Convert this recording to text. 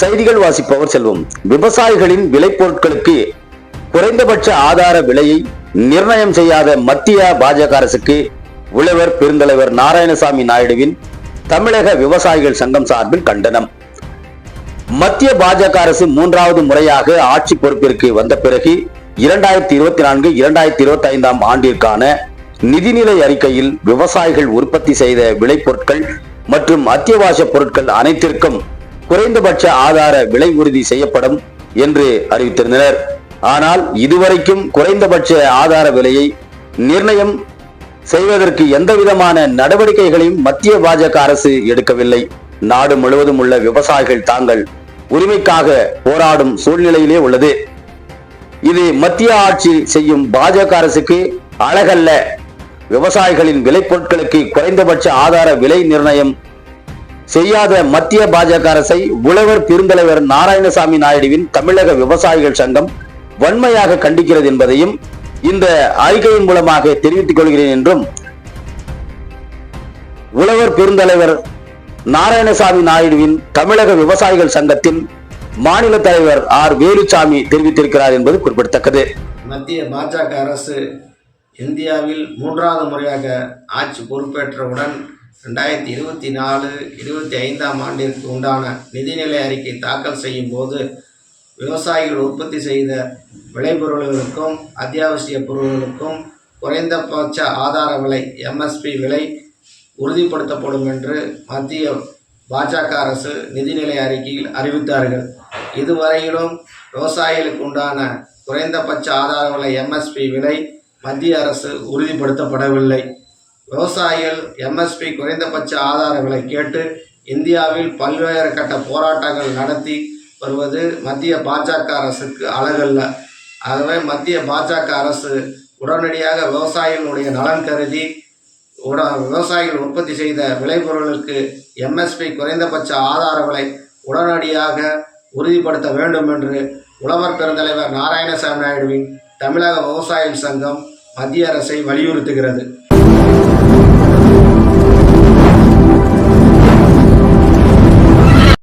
செய்திகள் வாசிப்பவர் செல்வம். விவசாயிகளின் விளைபொருட்களுக்கு குறைந்தபட்ச ஆதார விலையை நிர்ணயம் செய்யாத மத்திய பாஜக அரசுக்கு உழவர் பெருந்தலைவர் நாராயணசாமி நாயுடுவின் தமிழக விவசாயிகள் சங்கம் சார்பில் கண்டனம். மத்திய பாஜக அரசு மூன்றாவது முறையாக ஆட்சி பொறுப்பிற்கு வந்த பிறகு இரண்டாயிரத்தி இருபத்தி நான்கு இரண்டாயிரத்தி இருபத்தி ஐந்தாம் ஆண்டிற்கான நிதிநிலை அறிக்கையில் விவசாயிகள் உற்பத்தி செய்த விளைபொருட்கள் மற்றும் அத்தியாவசிய பொருட்கள் அனைத்திற்கும் குறைந்தபட்ச ஆதார விலை உறுதி செய்யப்படும் என்று அறிவித்திருந்தனர். ஆனால் இதுவரைக்கும் குறைந்தபட்ச ஆதார விலையை நிர்ணயம் செய்வதற்கு எந்தவிதமான நடவடிக்கைகளையும் மத்திய பாஜக அரசு எடுக்கவில்லை. நாடு முழுவதும் உள்ள விவசாயிகள் தாங்கள் உரிமைக்காக போராடும் சூழ்நிலையிலே உள்ளது. இது மத்திய ஆட்சி செய்யும் பாஜக அரசுக்கு அழகல்ல. விவசாயிகளின் விளைபொருட்களுக்கு குறைந்தபட்ச ஆதார விலை நிர்ணயம். செய்யாத மத்திய பாஜக அரசை உழவர் பெருந்தலைவர் நாராயணசாமி நாயுடுவின் தமிழக விவசாயிகள் சங்கம் வன்மையாக கண்டிக்கிறது என்பதையும் இந்த அறிக்கையின் மூலமாக தெரிவித்துக் கொள்கிறேன் என்றும் உழவர் பெருந்தலைவர் நாராயணசாமி நாயுடுவின் தமிழக விவசாயிகள் சங்கத்தின் மாநில தலைவர் ஆர். வேலுசாமி தெரிவித்திருக்கிறார் என்பது குறிப்பிடத்தக்கது. மத்திய பாஜக அரசு இந்தியாவில் மூன்றாவது முறையாக ஆட்சி பொறுப்பேற்றவுடன் ரெண்டாயிரத்தி இருபத்தி நாலு இருபத்தி ஐந்தாம் ஆண்டிற்கு உண்டான நிதிநிலை அறிக்கை தாக்கல் செய்யும் போது விவசாயிகள் உற்பத்தி செய்த விளைபொருள்களுக்கும் அத்தியாவசிய பொருட்களுக்கும் குறைந்தபட்ச ஆதார விலை எம்எஸ்பி விலை உறுதிப்படுத்தப்படும் என்று மத்திய பாஜக அரசு நிதிநிலை அறிக்கையில் அறிவித்தார்கள். இதுவரையிலும் விவசாயிகளுக்கு உண்டான குறைந்தபட்ச ஆதார விலை எம்எஸ்பி விலை மத்திய அரசு உறுதிப்படுத்தப்படவில்லை. விவசாயிகள் எம்எஸ்பி குறைந்தபட்ச ஆதார விலை கேட்டு இந்தியாவில் பல்வேறு கட்ட போராட்டங்கள் நடத்தி வருவது மத்திய பாஜக அரசுக்கு அழகல்ல. ஆகவே மத்திய பாஜக அரசு உடனடியாக விவசாயிகளுடைய நலன் கருதி உட விவசாயிகள் உற்பத்தி செய்த விளைபொருளுக்கு எம்எஸ்பி குறைந்தபட்ச ஆதார விலை உடனடியாக உறுதிப்படுத்த வேண்டும் என்று உழவர் பெருந்தலைவர் நாராயணசாமி நாயுடுவின் தமிழக விவசாயம் சங்கம் மத்திய அரசை வலியுறுத்துகிறது.